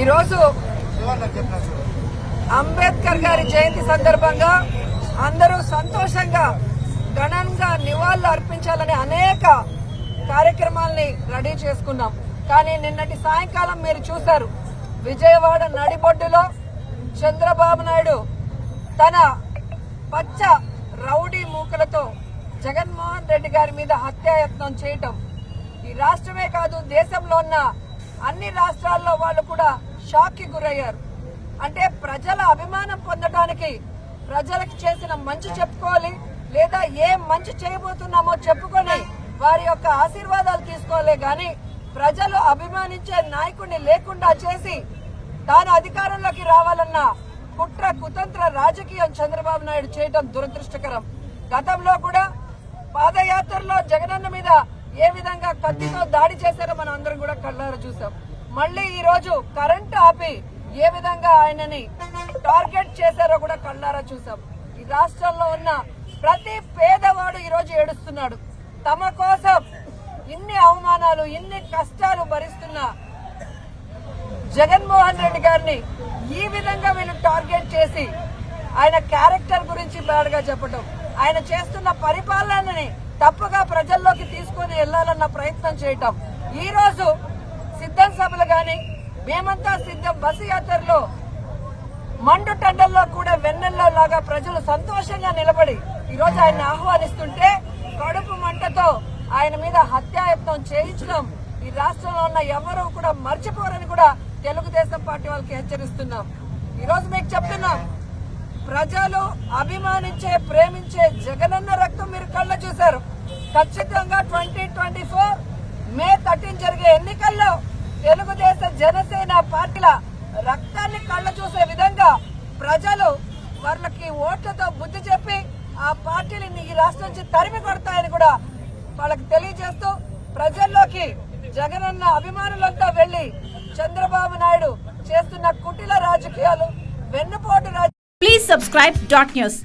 ఈరోజు అంబేద్కర్ గారి జయంతి సందర్భంగా అందరూ సంతోషంగా ఘనంగా నివాళులు అర్పించాలని అనేక కార్యక్రమాల్ని రెడీ చేసుకున్నాం. కానీ నిన్నటి సాయంకాలం మీరు చూశారు విజయవాడ నడిబొడ్డులో చంద్రబాబు నాయుడు తన పచ్చ రౌడీ మూకలతో జగన్మోహన్ రెడ్డి గారి మీద హత్యాయత్నం చేయటం ఈ రాష్ట్రమే కాదు దేశంలో ఉన్న అన్ని రాష్ట్రాల్లో వాళ్ళు కూడా షాక్కి గురయ్యారు. అంటే ప్రజల అభిమానం పొందడానికి ప్రజలకు చేసిన మంచి చెప్పుకోవాలి లేదా ఏం మంచి చేయబోతున్నామో చెప్పుకొని వారి యొక్క ఆశీర్వాదాలు తీసుకోవాలి. గాని ప్రజలు అభిమానించే నాయకుడిని లేకుండా చేసి తాను అధికారంలోకి రావాలన్న కుట్ర కుతంత్ర రాజకీయం చంద్రబాబు నాయుడు చేయటం దురదృష్టకరం. గతంలో కూడా పాదయాత్రలో జగనన్న మీద ఏ విధంగా కత్తితో దాడి చేశారో మనం అందరం కూడా కళ్ళారా చూసాం. మళ్ళీ ఈ రోజు కరెంట్ ఆపి ఏ విధంగా ఆయనని టార్గెట్ చేశారో కూడా కళ్ళారా చూసాం. ఈ రాష్ట్రంలో ఉన్న ప్రతి పేదవాడు ఈ రోజు ఏడుస్తున్నాడు. తమ కోసం ఇన్ని అవమానాలు ఇన్ని కష్టాలు భరిస్తున్న జగన్మోహన్ రెడ్డి గారిని ఈ విధంగా వీళ్ళు టార్గెట్ చేసి ఆయన క్యారెక్టర్ గురించి బాడ్గా చెప్పడం ఆయన చేస్తున్న పరిపాలనని తప్పుగా ప్రజల్లో వెళ్ళాలన్న ప్రయత్నం చేయటం. ఈ రోజు సిద్ధం సభలు గాని మేమంతా సిద్ధం బస్సు యాత్రలో మండు టెండల్లో కూడా వెన్నెల్లో లాగా ప్రజలు సంతోషంగా నిలబడి ఈ రోజు ఆయన ఆహ్వానిస్తుంటే కడుపు మంటతో ఆయన మీద హత్యాయత్నం చేయించడం ఈ రాష్ట్రంలో ఉన్న ఎవరూ కూడా మర్చిపోరని కూడా తెలుగుదేశం పార్టీ వాళ్ళకి హెచ్చరిస్తున్నాం. ఈ రోజు మీకు చెప్తున్నాం ప్రజలు అభిమానించే ప్రేమించే జగనన్న రక్తం మీరు కళ్ళ చూశారు. ఖచ్చితంగా జనసేన పార్టీల రక్తాన్ని కళ్ళ చూసే విధంగా ప్రజలు వాళ్ళకి ఓట్లతో బుద్ధి చెప్పి ఆ పార్టీని ఈ రాష్ట్రం నుంచి తరిమి కొడతాయని కూడా వాళ్ళకి తెలియజేస్తూ ప్రజల్లోకి జగనన్న అభిమానులంతా వెళ్ళి చంద్రబాబు నాయుడు చేస్తున్న కుటిల రాజకీయాలు వెన్నుపోటు రాజకీయాలు ప్లీజ్ సబ్స్క్రైబ్ డాట్ న్యూస్